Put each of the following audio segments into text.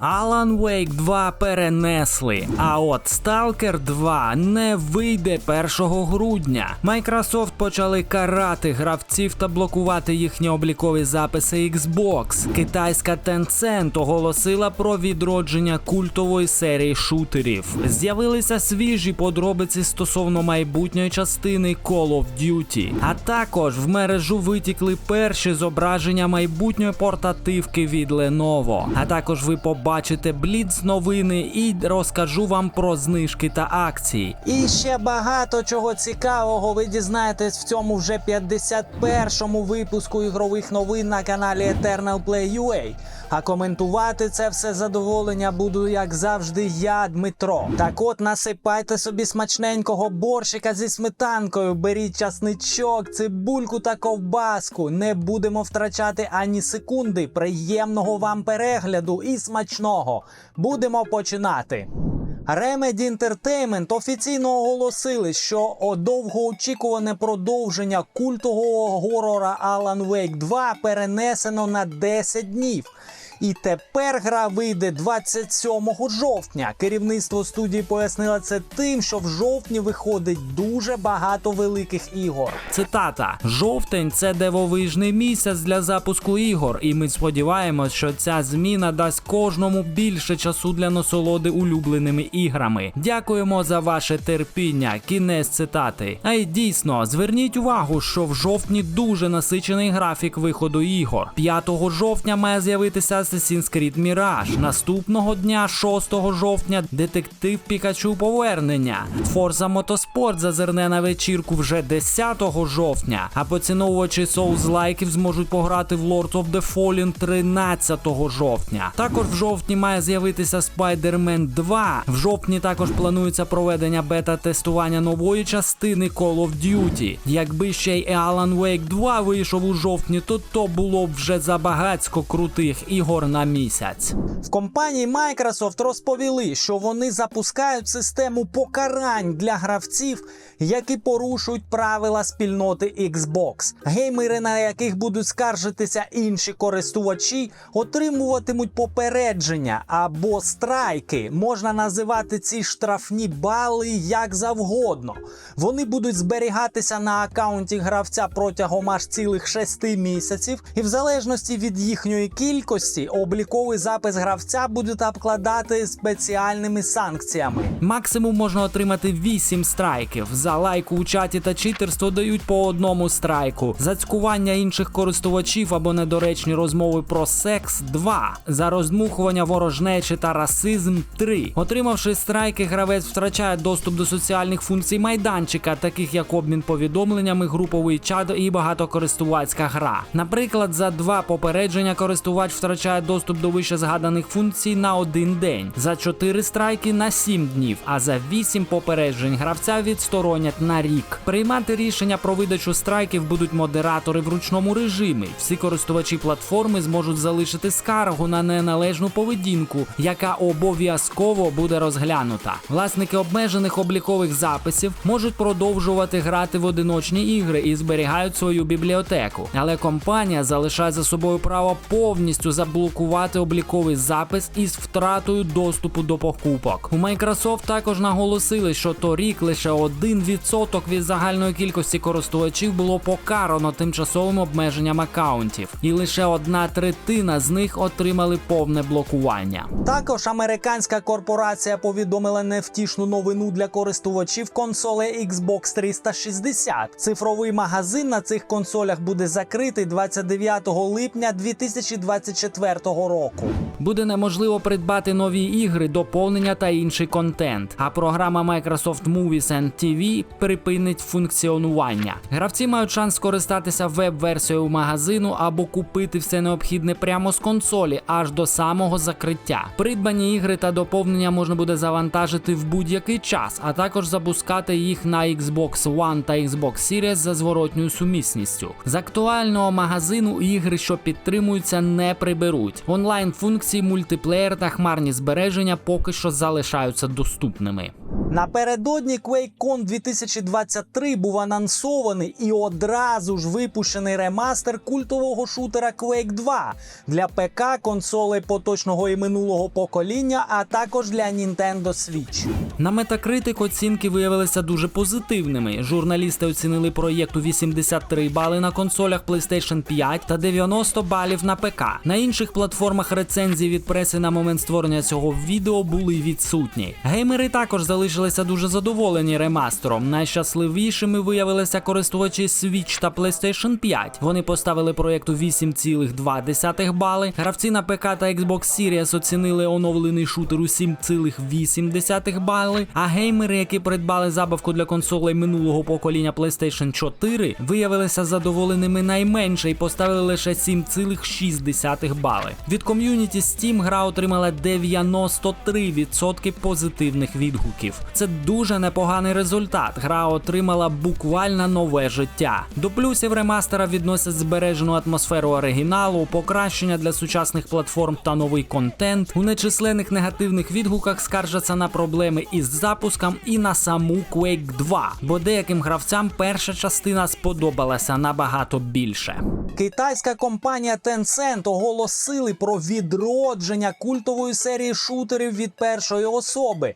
Alan Wake 2 перенесли, а от Stalker 2 не вийде 1 грудня. Microsoft почали карати гравців та блокувати їхні облікові записи Xbox. Китайська Tencent оголосила про відродження культової серії шутерів. З'явилися свіжі подробиці стосовно майбутньої частини Call of Duty. А також в мережу витікли перші зображення майбутньої портативки від Lenovo. А також ви побачите бліц новини і розкажу вам про знижки та акції. І ще багато чого цікавого ви дізнаєтесь в цьому вже 51-му випуску ігрових новин на каналі Eternal Play UA. А коментувати це все задоволення буду, як завжди, я, Дмитро. Так от насипайте собі смачненького борщика зі сметанкою, беріть часничок, цибульку та ковбаску. Не будемо втрачати ані секунди. Приємного вам перегляду і смачного. Будемо починати. Remedy Entertainment офіційно оголосили, що довгоочікуване продовження культового горора Alan Wake 2 перенесено на 10 днів. І тепер гра вийде 27 жовтня. Керівництво студії пояснило це тим, що в жовтні виходить дуже багато великих ігор. Цитата: жовтень це дивовижний місяць для запуску ігор, і ми сподіваємось, що ця зміна дасть кожному більше часу для насолоди улюбленими іграми. Дякуємо за ваше терпіння. Кінець цитати. А й дійсно, зверніть увагу, що в жовтні дуже насичений графік виходу ігор. 5 жовтня має з'явитися Assassin's Creed Mirage. Наступного дня, 6 жовтня, детектив Пікачу повернення. Forza Motorsport зазирне на вечірку вже 10 жовтня, а поціновувачі соус-лайків зможуть пограти в Lord of the Fallen 13 жовтня. Також в жовтні має з'явитися Spider-Man 2. В жовтні також планується проведення бета-тестування нової частини Call of Duty. Якби ще й Alan Wake 2 вийшов у жовтні, то то було б вже забагацько крутих ігор на місяць. В компанії Microsoft розповіли, що вони запускають систему покарань для гравців, які порушують правила спільноти Xbox. Геймери, на яких будуть скаржитися інші користувачі, отримуватимуть попередження або страйки. Можна називати ці штрафні бали як завгодно. Вони будуть зберігатися на аккаунті гравця протягом аж цілих 6 місяців, і в залежності від їхньої кількості обліковий запис гравця будуть обкладати спеціальними санкціями. Максимум можна отримати 8 страйків. За лайку у чаті та читерство дають по одному страйку. За цькування інших користувачів або недоречні розмови про секс 2. За роздмухування ворожнечі та расизм 3. Отримавши страйки, гравець втрачає доступ до соціальних функцій майданчика, таких як обмін повідомленнями, груповий чат і багатокористувацька гра. Наприклад, за два попередження користувач втрачає доступ до вище згаданих функцій на один день, за 4 страйки на 7 днів, а за 8 попереджень гравця відсторонять на рік. Приймати рішення про видачу страйків будуть модератори в ручному режимі. Всі користувачі платформи зможуть залишити скаргу на неналежну поведінку, яка обов'язково буде розглянута. Власники обмежених облікових записів можуть продовжувати грати в одиночні ігри і зберігають свою бібліотеку. Але компанія залишає за собою право повністю заблокувати обліковий запис із втратою доступу до покупок. У Microsoft також наголосили, що торік лише 1% від загальної кількості користувачів було покарано тимчасовим обмеженням акаунтів, і лише одна третина з них отримали повне блокування. Також американська корпорація повідомила невтішну новину для користувачів консолей Xbox 360. Цифровий магазин на цих консолях буде закритий 29 липня 2024 року. Буде неможливо придбати нові ігри, доповнення та інший контент. А програма Microsoft Movies and TV припинить функціонування. Гравці мають шанс скористатися веб-версією магазину або купити все необхідне прямо з консолі аж до самого закриття. Придбані ігри та доповнення можна буде завантажити в будь-який час, а також запускати їх на Xbox One та Xbox Series за зворотньою сумісністю. З актуального магазину ігри, що підтримуються, не приберуть. Онлайн функції, мультиплеєр та хмарні збереження поки що залишаються доступними. Напередодні QuakeCon 2023 був анонсований і одразу ж випущений ремастер культового шутера Quake 2 для ПК, консолей поточного і минулого покоління, а також для Nintendo Switch. На Metacritic оцінки виявилися дуже позитивними. Журналісти оцінили проєкт у 83 бали на консолях PlayStation 5 та 90 балів на ПК. На інших платформах рецензії від преси на момент створення цього відео були відсутні. Геймери також залишилися дуже задоволені ремастером. Найщасливішими виявилися користувачі Switch та PlayStation 5. Вони поставили проєкту 8,2 бали. Гравці на ПК та Xbox Series оцінили оновлений шутер у 7,8 бали. А геймери, які придбали забавку для консолей минулого покоління PlayStation 4, виявилися задоволеними найменше і поставили лише 7,6 бали. Від ком'юніті Steam гра отримала 93% позитивних відгуків. Це дуже непоганий результат. Гра отримала буквально нове життя. До плюсів ремастера відносять збережену атмосферу оригіналу, покращення для сучасних платформ та новий контент. У нечисленних негативних відгуках скаржаться на проблеми із запуском і на саму Quake 2, бо деяким гравцям перша частина сподобалася набагато більше. Китайська компанія Tencent оголосили про відродження культової серії шутерів від першої особи,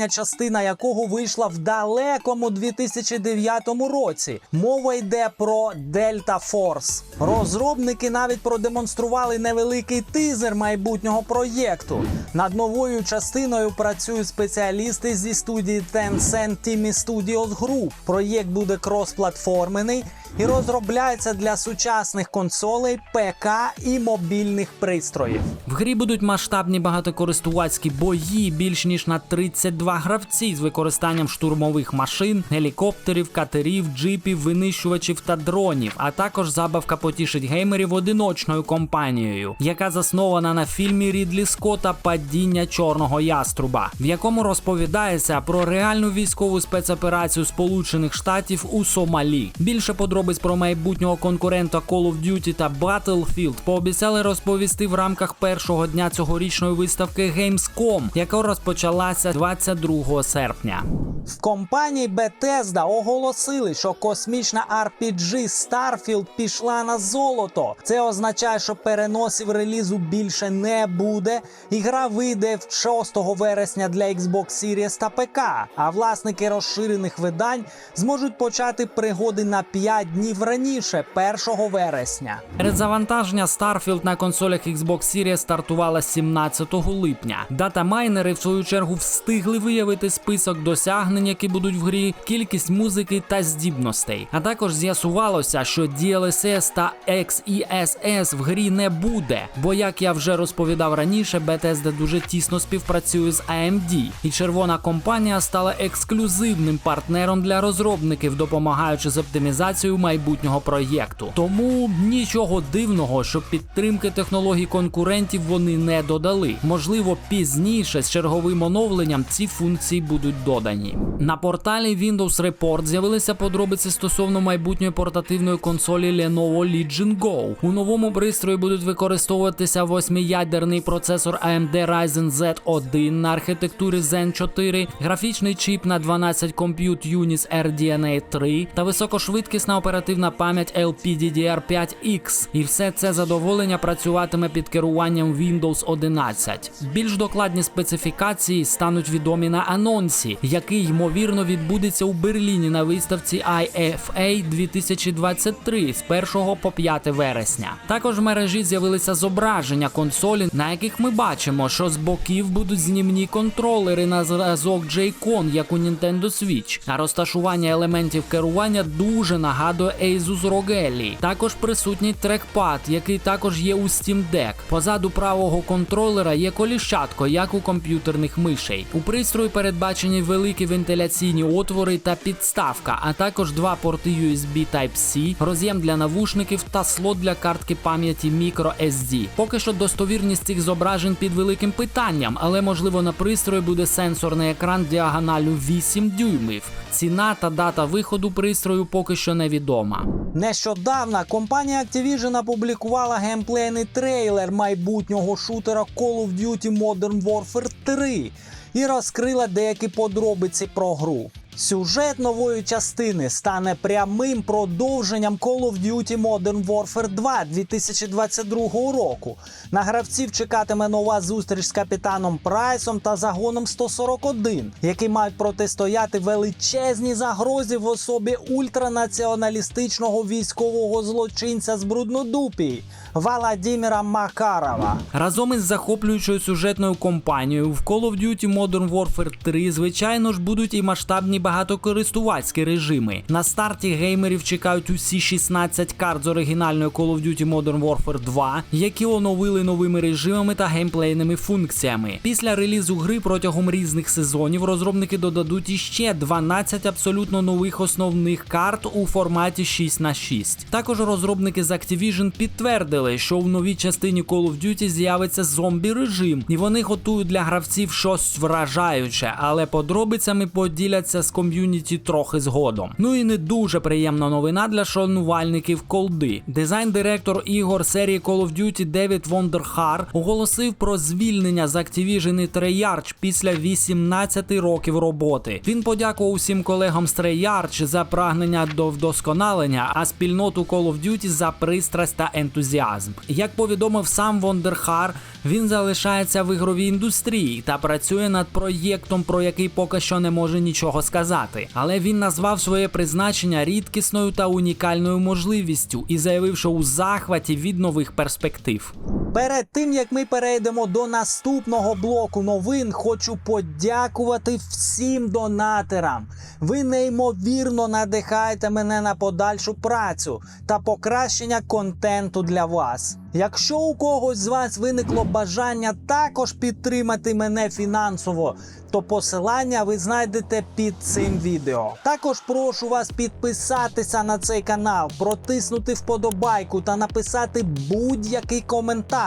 остання частина якого вийшла в далекому 2009 році. Мова йде про Delta Force. Розробники навіть продемонстрували невеликий тизер майбутнього проєкту. Над новою частиною працюють спеціалісти зі студії Tencent Team Studios Group. Проєкт буде кросплатформений і розробляється для сучасних консолей, ПК і мобільних пристроїв. В грі будуть масштабні багатокористувацькі бої більш ніж на 32 гравці з використанням штурмових машин, гелікоптерів, катерів, джипів, винищувачів та дронів. А також забавка потішить геймерів одиночною компанією, яка заснована на фільмі Рідлі Скотта Падіння чорного яструба, в якому розповідається про реальну військову спецоперацію Сполучених Штатів у Сомалі. Більше подробиць про майбутнього конкурента Call of Duty та Battlefield пообіцяли розповісти в рамках першого дня цьогорічної виставки Gamescom, яка розпочалася 22 серпня. В компанії Bethesda оголосили, що космічна RPG Starfield пішла на золото. Це означає, що переносів релізу більше не буде, і гра вийде в 6 вересня для Xbox Series та ПК. А власники розширених видань зможуть почати пригоди на 5 днів раніше, 1 вересня. Передзавантаження Starfield на консолях Xbox Series стартувало 17 липня. Датамайнери, в свою чергу, встигли виявити список досягнень, які будуть в грі, кількість музики та здібностей. А також з'ясувалося, що DLSS та XESS в грі не буде. Бо, як я вже розповідав раніше, Bethesda дуже тісно співпрацює з AMD, і червона компанія стала ексклюзивним партнером для розробників, допомагаючи з оптимізацією майбутнього проєкту. Тому нічого дивного, що підтримки технологій конкурентів вони не додали. Можливо, пізніше з черговим оновленням ці функції будуть додані. На порталі Windows Report з'явилися подробиці стосовно майбутньої портативної консолі Lenovo Legion Go. У новому пристрої будуть використовуватися восьмиядерний процесор AMD Ryzen Z1 на архітектурі Zen 4, графічний чіп на 12 Compute Units RDNA 3 та високошвидкісна оперативна пам'ять LPDDR5X. І все це задоволення працюватиме під керуванням Windows 11. Більш докладні специфікації стануть відомі на анонсі, який ймовірно відбудеться у Берліні на виставці IFA 2023 з 1 по 5 вересня. Також в мережі з'явилися зображення консолі, на яких ми бачимо, що з боків будуть знімні контролери на зразок Joy-Con, як у Nintendo Switch. А розташування елементів керування дуже нагадує Asus ROG Ally. Також присутній трекпад, який також є у Steam Deck. Позаду правого контролера є коліщатко, як у комп'ютерних мишей. У пристрої передбачені великі вентиляційні отвори та підставка, а також два порти USB Type-C, роз'єм для навушників та слот для картки пам'яті microSD. Поки що достовірність цих зображень під великим питанням, але можливо на пристрої буде сенсорний екран діагоналю 8 дюймів. Ціна та дата виходу пристрою поки що невідома. Нещодавно компанія Activision опублікувала геймплейний трейлер майбутнього шутера Call of Duty Modern Warfare 3 і розкрила деякі подробиці про гру. Сюжет нової частини стане прямим продовженням Call of Duty Modern Warfare 2 2022 року. На гравців чекатиме нова зустріч з капітаном Прайсом та загоном 141, які мають протистояти величезній загрозі в особі ультранаціоналістичного військового злочинця з Бруднодупії Владіміра Макарова. Разом із захоплюючою сюжетною кампанією в Call of Duty Modern Warfare 3, звичайно ж, будуть і масштабні багатокористувацькі режими. На старті геймерів чекають усі 16 карт з оригінальної Call of Duty Modern Warfare 2, які оновили новими режимами та геймплейними функціями. Після релізу гри протягом різних сезонів розробники додадуть іще 12 абсолютно нових основних карт у форматі 6 на 6 Також розробники з Activision підтвердили, що в новій частині Call of Duty з'явиться зомбі режим, і вони готують для гравців щось вражаюче, але подробицями поділяться з ком'юніті трохи згодом. Ну і не дуже приємна новина для шанувальників колди. Дизайн-директор ігор серії Call of Duty Девід Вондерхар оголосив про звільнення з Activision і Treyarch після 18 років роботи. Він подякував усім колегам з Treyarch за прагнення до вдосконалення, а спільноту Call of Duty за пристрасть та ентузіазм. Як повідомив сам Вондерхар, він залишається в ігровій індустрії та працює над проєктом, про який поки що не може нічого сказати. Але він назвав своє призначення рідкісною та унікальною можливістю і заявив, що у захваті від нових перспектив. Перед тим як ми перейдемо до наступного блоку новин, хочу подякувати всім донатерам. Ви неймовірно надихаєте мене на подальшу працю та покращення контенту для вас. Якщо у когось з вас виникло бажання також підтримати мене фінансово, то посилання ви знайдете під цим відео. Також прошу вас підписатися на цей канал, протиснути вподобайку та написати будь-який коментар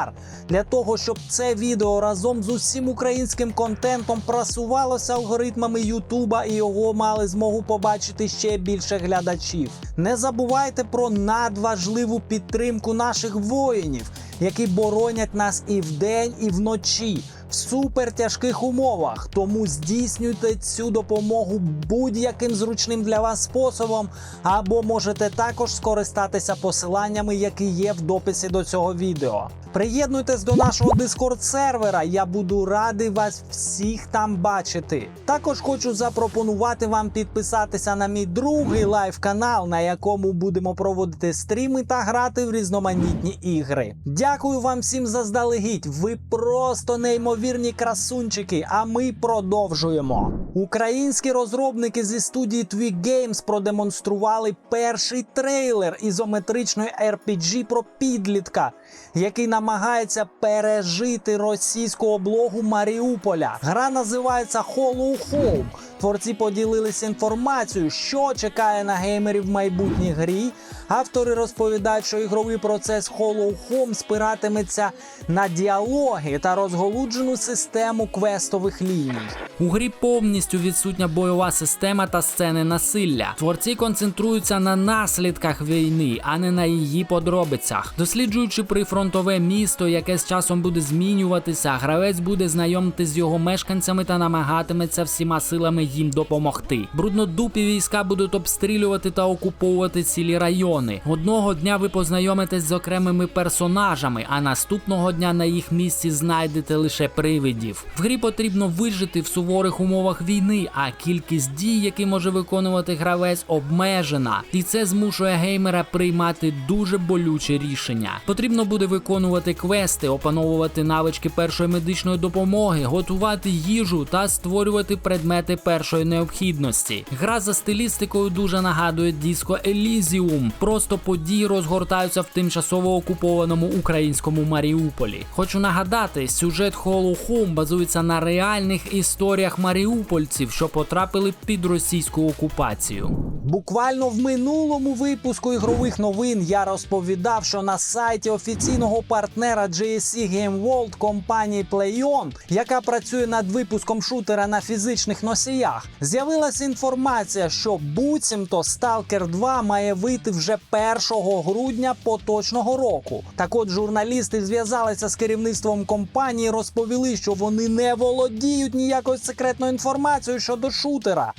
для того, щоб це відео разом з усім українським контентом просувалося алгоритмами Ютуба і його мали змогу побачити ще більше глядачів. Не забувайте про надважливу підтримку наших воїнів, які боронять нас і вдень, і вночі в супертяжких умовах. Тому здійснюйте цю допомогу будь-яким зручним для вас способом, або можете також скористатися посиланнями, які є в дописі до цього відео. Приєднуйтесь до нашого Discord сервера. Я буду радий вас всіх там бачити. Також хочу запропонувати вам підписатися на мій другий лайв канал, на якому будемо проводити стріми та грати в різноманітні ігри. Дякую вам всім заздалегідь. Ви просто неймовірні красунчики. А ми продовжуємо. Українські розробники зі студії Twig Games продемонстрували перший трейлер ізометричної RPG про підлітка, який намагається пережити російську облогу Маріуполя. Гра називається Hollow Home. Творці поділилися інформацією, що чекає на геймерів в майбутній грі. Автори розповідають, що ігровий процес Hollow Home спиратиметься на діалоги та розголуджену систему квестових ліній. У грі повністю відсутня бойова система та сцени насилля. Творці концентруються на наслідках війни, а не на її подробицях. Досліджуючи прифронтове місто, яке з часом буде змінюватися, гравець буде знайомитись з його мешканцями та намагатиметься всіма силами їм допомогти. Бруднодупі війська будуть обстрілювати та окуповувати цілі райони. Одного дня ви познайомитесь з окремими персонажами, а наступного дня на їх місці знайдете лише привидів. В грі потрібно вижити в суворих умовах війни, а кількість дій, які може виконувати гравець, обмежена, і це змушує геймера приймати дуже болюче рішення. Потрібно буде виконувати квести, опановувати навички першої медичної допомоги, готувати їжу та створювати предмети першої необхідності. Гра за стилістикою дуже нагадує Disco Elysium, просто події розгортаються в тимчасово окупованому українському Маріуполі. Хочу нагадати, сюжет Hollow Home базується на реальних історіях маріупольців, що потрапили під російську окупацію. Буквально в минулому випуску ігрових новин я розповідав, що на сайті офіційного партнера GSC Game World компанії PlayOn, яка працює над випуском шутера на фізичних носіях, з'явилася інформація, що буцімто Stalker 2 має вийти вже 1 грудня поточного року. Так от журналісти зв'язалися з керівництвом компанії, розповіли, що вони не володіють ніякою секретною інформацією щодо шутера.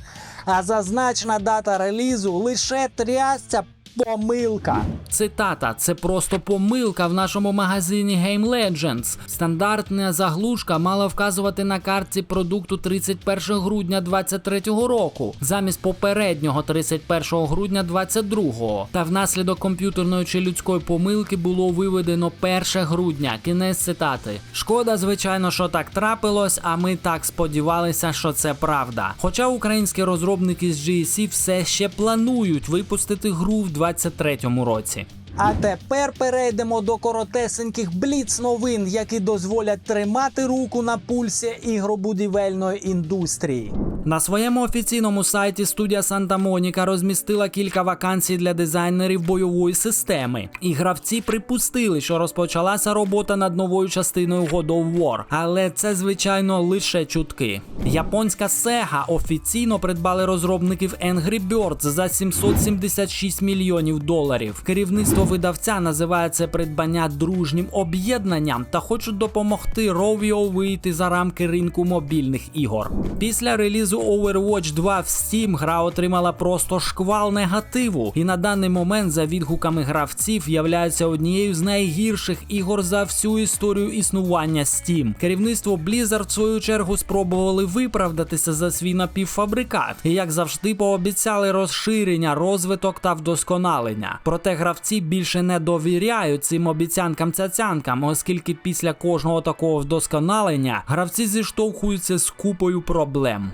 А зазначена дата релізу лише трясця помилка. Цитата: це просто помилка в нашому магазині Game Legends. Стандартна заглушка мала вказувати на картці продукту 31 грудня 2023 року, замість попереднього 31 грудня 2022. Та внаслідок комп'ютерної чи людської помилки було виведено 1 грудня. Кінець цитати. Шкода, звичайно, що так трапилось, а ми так сподівалися, що це правда. Хоча українські розробники з GSC все ще планують випустити гру в 2023 році. А тепер перейдемо до коротесеньких бліц новин, які дозволять тримати руку на пульсі ігробудівельної індустрії. На своєму офіційному сайті студія Санта Моніка розмістила кілька вакансій для дизайнерів бойової системи. І гравці припустили, що розпочалася робота над новою частиною God of War. Але це, звичайно, лише чутки. Японська Sega офіційно придбали розробників Angry Birds за 776 мільйонів доларів. Керівництво видавця називає це придбання дружнім об'єднанням та хочуть допомогти Rovio вийти за рамки ринку мобільних ігор. Після релізу Overwatch 2 в Steam гра отримала просто шквал негативу, і на даний момент, за відгуками гравців, являється однією з найгірших ігор за всю історію існування Steam. Керівництво Blizzard в свою чергу спробували виправдатися за свій напівфабрикат, і як завжди пообіцяли розширення, розвиток та вдосконалення. Проте гравці більше не довіряють цим обіцянкам цяцянкам, оскільки після кожного такого вдосконалення гравці зіштовхуються з купою проблем.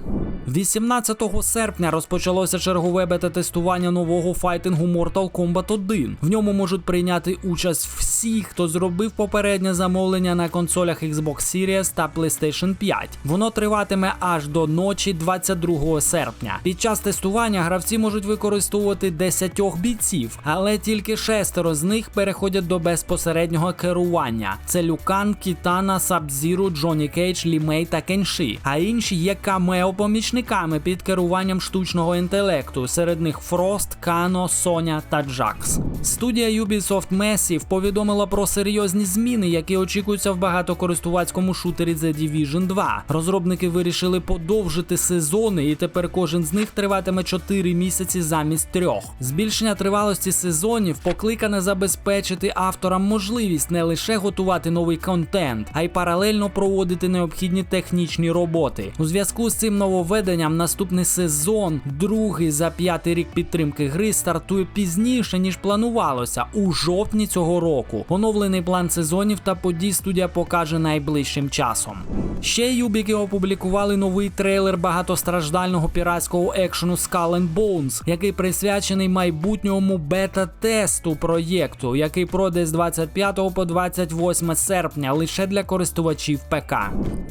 18 серпня розпочалося чергове бета-тестування нового файтингу Mortal Kombat 1. В ньому можуть прийняти участь всі, хто зробив попереднє замовлення на консолях Xbox Series та PlayStation 5. Воно триватиме аж до ночі 22 серпня. Під час тестування гравці можуть використовувати 10 бійців, але тільки шестеро з них переходять до безпосереднього керування. Це Люкан, Кітана, Сабзіру, Джоні Кейдж, Лімей та Кенші. А інші є камео помічниками під керуванням штучного інтелекту. Серед них Фрост, Кано, Соня та Джакс. Студія Ubisoft Massive повідомила про серйозні зміни, які очікуються в багатокористувацькому шутері The Division 2. Розробники вирішили подовжити сезони, і тепер кожен з них триватиме 4 місяці замість трьох. Збільшення тривалості сезонів покликане забезпечити авторам можливість не лише готувати новий контент, а й паралельно проводити необхідні технічні роботи. У зв'язку з цим нововведенням наступний сезон, другий за п'ятий рік підтримки гри, стартує пізніше ніж планувалося у жовтні цього року. Оновлений план сезонів та подій студія покаже найближчим часом. Ще юбіки опублікували новий трейлер багатостраждального піратського екшену Skull and Bones, який присвячений майбутньому бета-тесту проєкту, який пройде з 25 по 28 серпня лише для користувачів ПК.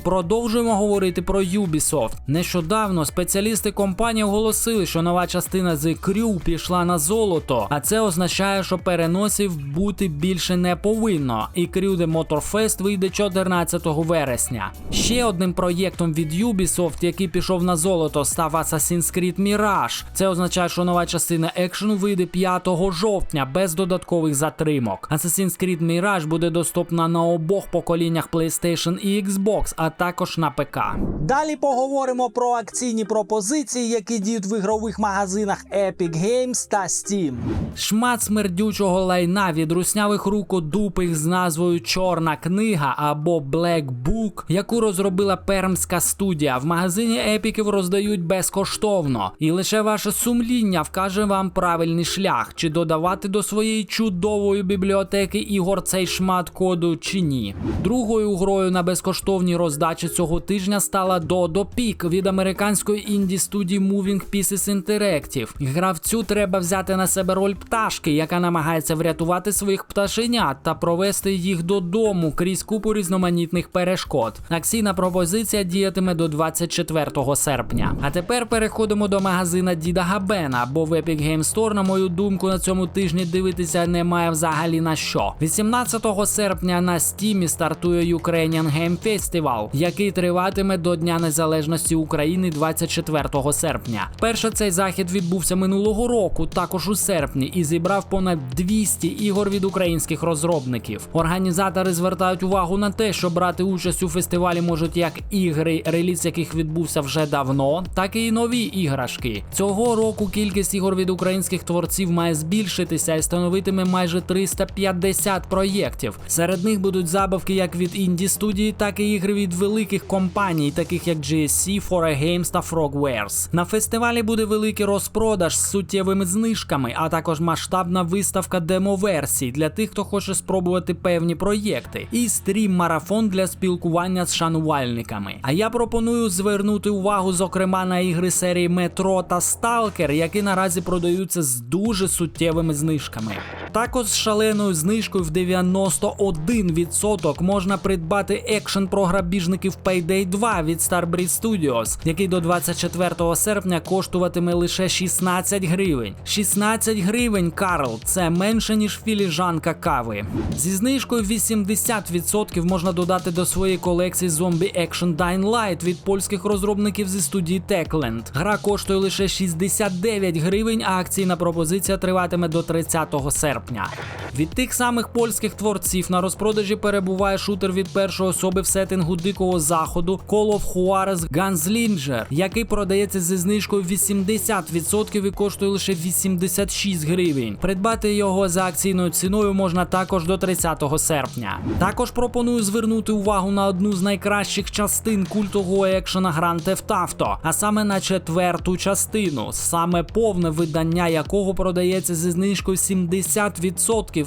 Продовжуємо говорити про Ubisoft. Нещодавно спеціалісти компанії оголосили, що нова частина The Crew пішла на золото, а це означає, що переносів бути більше не повинно. І Crew The Motorfest вийде 14 вересня. Ще одним проєктом від Ubisoft, який пішов на золото, став Assassin's Creed Mirage. Це означає, що нова частина екшену вийде 5 жовтня без додаткових затримок. Assassin's Creed Mirage буде доступна на обох поколіннях PlayStation і Xbox, а також на ПК. Далі поговоримо про акційні пропозиції, які діють в ігрових магазинах Epic Games та Steam. Шмат смердючого лайна від руснявих рукодупих з назвою Чорна книга або Black Book, яку розробила пермська студія. В магазині епіків роздають безкоштовно, і лише ваше сумління вкаже вам правильний шлях, чи додавати до своєї чудової бібліотеки ігор цей шмат коду чи ні. Другою грою на безкоштовній роздачі цього тижня стала Dodo Peak від американської інді студії Moving Pieces Interactive. Гравцю треба взяти на себе роль пташки, яка намагається врятувати своїх пташенят та провести їх додому крізь купу різноманітних перешкод. Акційна пропозиція діятиме до 24 серпня. А тепер переходимо до магазина Діда Габена, бо в Epic Game Store, на мою думку, на цьому тижні дивитися немає взагалі на що. 18 серпня на Стімі стартує Ukrainian Game Festival, який триватиме до Дня Незалежності України 24 серпня. Перше цей захід відбувся минулого року, також у серпні, і зібрав понад 200 ігор від українських розробників. Організатори звертають увагу на те, що брати участь у фестивалі можуть як ігри, реліз яких відбувся вже давно, так і нові іграшки. Цього року кількість ігор від українських творців має збільшитися і становитиме майже 350 проєктів. Серед них будуть забавки як від інді студії, так і ігри від великих компаній, таких як GSC, 4A Games та Frogwares. На фестивалі буде великий розпродаж з суттєвими знижками, а також масштабна виставка демо-версій для тих, хто хоче спробувати певні проєкти, і стрім-марафон для спілкування з шанувальниками. А я пропоную звернути увагу, зокрема, на ігри серії Метро та Сталкер, які наразі продаються з дуже суттєвими знижками. Також з шаленою знижкою в 91% можна придбати екшен про грабіжників Payday 2 від Starbreeze Studios, який до 24 серпня коштуватиме лише 16 гривень. 16 гривень, Карл, це менше ніж філіжанка кави. Зі знижкою 80% можна додати до своєї колекції Zombie Action Dying Light від польських розробників зі студії Techland. Гра коштує лише 69 гривень, а акційна пропозиція триватиме до 30 серпня. Від тих самих польських творців на розпродажі перебуває шутер від першої особи в сеттингу дикого заходу Call of Juarez Gunslinger, який продається зі знижкою 80% і коштує лише 86 гривень. Придбати його за акційною ціною можна також до 30 серпня. Також пропоную звернути увагу на одну з найкращих частин культового екшена Grand Theft Auto, а саме на четверту частину, саме повне видання якого продається зі знижкою 70%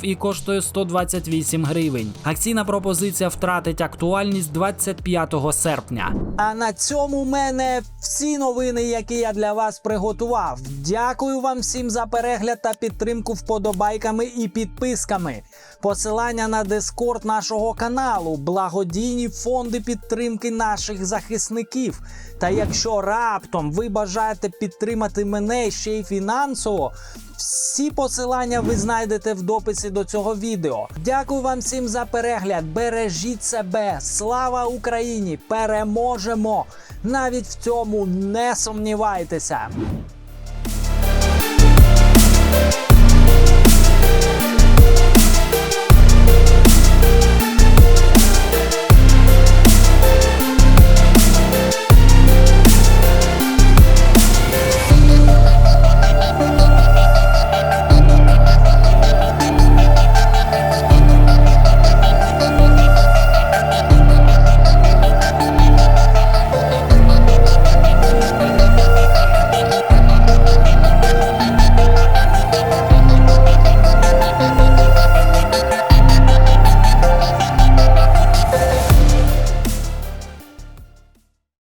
і коштує 128 гривень. Акційна пропозиція втратить актуальність 25 серпня. А на цьому у мене всі новини, які я для вас приготував. Дякую вам всім за перегляд та підтримку вподобайками і підписками. Посилання на дискорд нашого каналу, благодійні фонди підтримки наших захисників. Та якщо раптом ви бажаєте підтримати мене ще й фінансово, всі посилання ви знайдете в дописі до цього відео. Дякую вам всім за перегляд. Бережіть себе, слава Україні! Переможемо! Навіть в цьому не сумнівайтеся.